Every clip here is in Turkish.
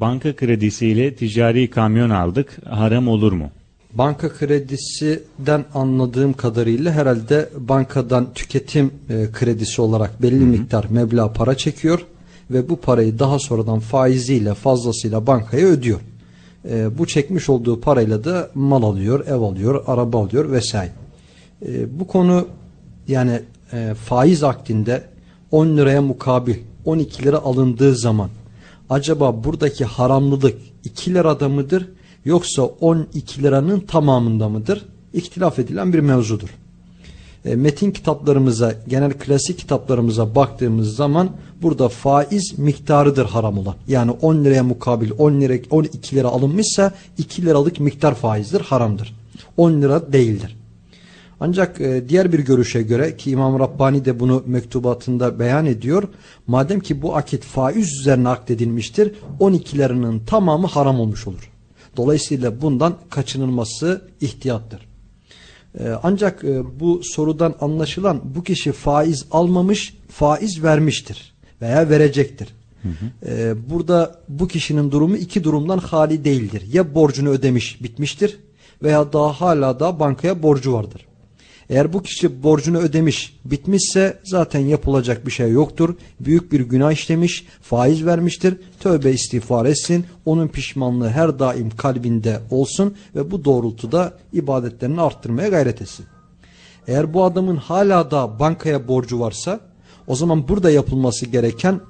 Banka kredisiyle ticari kamyon aldık. Haram olur mu? Banka kredisinden anladığım kadarıyla herhalde bankadan tüketim e, kredisi olarak belli miktar meblağ para çekiyor ve bu parayı daha sonradan faiziyle fazlasıyla bankaya ödüyor. E, bu çekmiş olduğu parayla da mal alıyor, ev alıyor, araba alıyor vesaire. E, bu konu yani e, faiz akdinde 10 liraya mukabil 12 lira alındığı zaman acaba buradaki haramlılık 2 lirada mıdır yoksa 12 liranın tamamında mıdır? İhtilaf edilen bir mevzudur. E, metin kitaplarımıza, genel klasik kitaplarımıza baktığımız zaman burada faiz miktarıdır haram olan. Yani 10 liraya mukabil 10 lira 12 lira alınmışsa 2 liralık miktar faizdir, haramdır. 10 lira değildir. Ancak e, diğer bir görüşe göre ki İmam Rabbani de bunu mektubatında beyan ediyor. Madem ki bu akit faiz üzerine akdedilmiştir 12'lerinin tamamı haram olmuş olur. Dolayısıyla bundan kaçınılması ihtiyattır. E, ancak e, bu sorudan anlaşılan bu kişi faiz almamış faiz vermiştir veya verecektir. E, burada bu kişinin durumu iki durumdan hali değildir. Ya borcunu ödemiş bitmiştir veya daha hala da bankaya borcu vardır. Eğer bu kişi borcunu ödemiş, bitmişse zaten yapılacak bir şey yoktur. Büyük bir günah işlemiş, faiz vermiştir. Tövbe istiğfar etsin. Onun pişmanlığı her daim kalbinde olsun ve bu doğrultuda ibadetlerini arttırmaya gayret etsin. Eğer bu adamın hala da bankaya borcu varsa o zaman burada yapılması gereken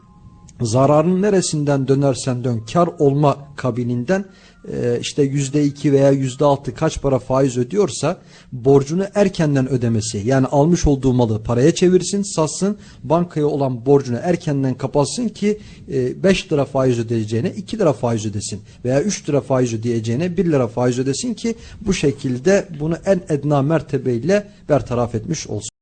zararın neresinden dönersen dön kar olma kabilinden e, işte yüzde iki veya yüzde altı kaç para faiz ödüyorsa borcunu erkenden ödemesi yani almış olduğu malı paraya çevirsin satsın bankaya olan borcunu erkenden kapatsın ki 5 lira faiz ödeyeceğine 2 lira faiz ödesin veya 3 lira faiz ödeyeceğine 1 lira faiz ödesin ki bu şekilde bunu en edna mertebeyle bertaraf etmiş olsun.